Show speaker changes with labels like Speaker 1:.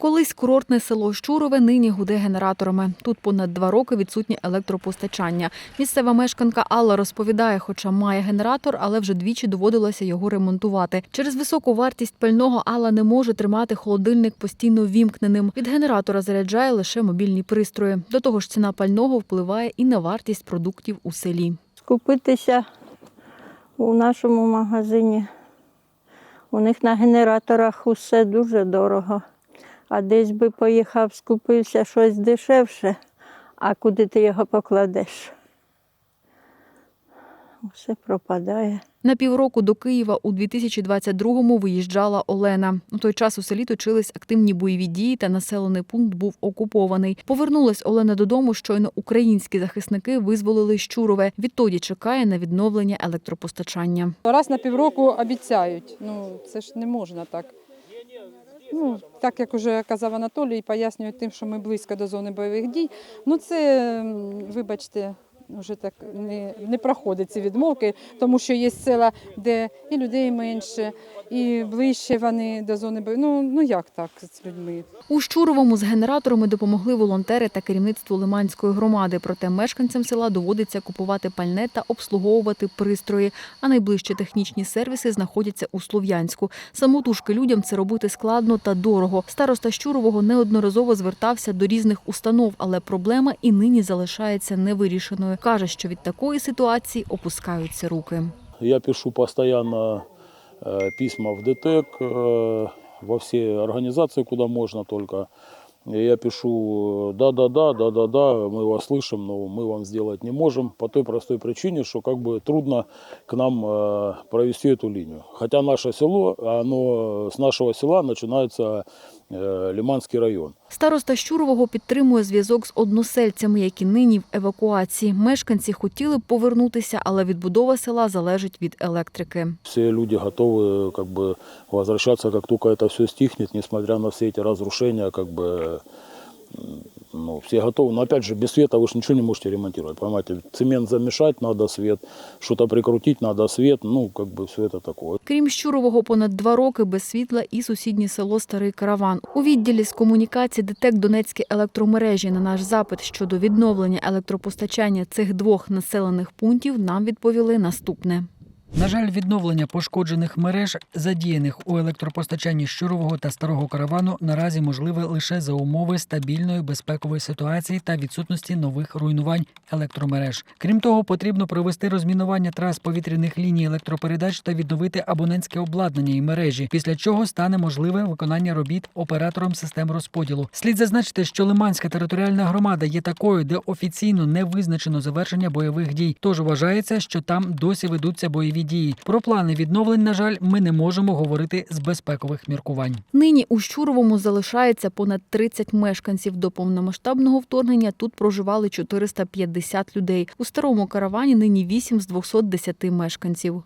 Speaker 1: Колись курортне село Щурове нині гуде генераторами. Тут понад два роки відсутнє електропостачання. Місцева мешканка Алла розповідає, хоча має генератор, але вже двічі доводилося його ремонтувати. Через високу вартість пального Алла не може тримати холодильник постійно вімкненим. Від генератора заряджає лише мобільні пристрої. До того ж, ціна пального впливає і на вартість продуктів у селі.
Speaker 2: скупитися у нашому магазині. У них на генераторах усе дуже дорого. А десь би поїхав, скупився щось дешевше, а куди ти його покладеш? Усе пропадає.
Speaker 1: На півроку до Києва у 2022-му виїжджала Олена. У той час у селі точились активні бойові дії та населений пункт був окупований. Повернулась Олена додому, щойно українські захисники визволили Щурове. Відтоді чекає на відновлення електропостачання.
Speaker 3: Раз на півроку обіцяють. Ну це ж не можна так. Ну, так як уже казав Анатолій, пояснюють тим, що ми близько до зони бойових дій. Ну це, вибачте, вже так не, не проходить ці відмовки, тому що є села, де і людей менше, і ближче вони до зони. Ну, ну як так з людьми?
Speaker 1: У Щуровому з генераторами допомогли волонтери та керівництво Лиманської громади. Проте мешканцям села доводиться купувати пальне та обслуговувати пристрої. А найближчі технічні сервіси знаходяться у Слов'янську. Самотужки людям це робити складно та дорого. Староста Щурового неодноразово звертався до різних установ, але проблема і нині залишається невирішеною каже, що від такої ситуації опускаються руки.
Speaker 4: Я пишу постоянно э, письма в ДТЭК, э, во все организации, куда можно только. И Я пишу, да-да-да, да-да-да, мы вас слышим, но мы вам сделать не можем по той простой причине, что как бы трудно к нам э, провести эту линию. Хотя наше село, оно с нашего села начинается э, Лиманский район.
Speaker 1: Староста Щурового підтримує зв'язок з односельцями, які нині в евакуації. Мешканці хотіли б повернутися, але відбудова села залежить від електрики.
Speaker 4: Все люди готовы как бы возвращаться, как только это все стихнет, несмотря на все эти разрушения, как бы м, ну, все готовы. Но опять же, без света вы же ничего не можете ремонтировать, понимаете? Цемент замешать надо свет, что-то прикрутить надо свет, ну, как бы все это такое.
Speaker 1: Крім Щурового, понад два роки без світла і сусіднє село Старий Караван. У відділі з комунікації ДТЕК Донецькі електромережі на наш запит щодо відновлення електропостачання цих двох населених пунктів нам відповіли наступне.
Speaker 5: На жаль, відновлення пошкоджених мереж, задіяних у електропостачанні щурового та старого каравану, наразі можливе лише за умови стабільної безпекової ситуації та відсутності нових руйнувань електромереж. Крім того, потрібно провести розмінування трас повітряних ліній електропередач та відновити абонентське обладнання і мережі, після чого стане можливе виконання робіт оператором систем розподілу. Слід зазначити, що Лиманська територіальна громада є такою, де офіційно не визначено завершення бойових дій. Тож вважається, що там досі ведуться бойові дії. Про плани відновлень, на жаль, ми не можемо говорити з безпекових міркувань.
Speaker 1: Нині у Щуровому залишається понад 30 мешканців. До повномасштабного вторгнення тут проживали 450 людей. У старому каравані нині 8 з 210 мешканців.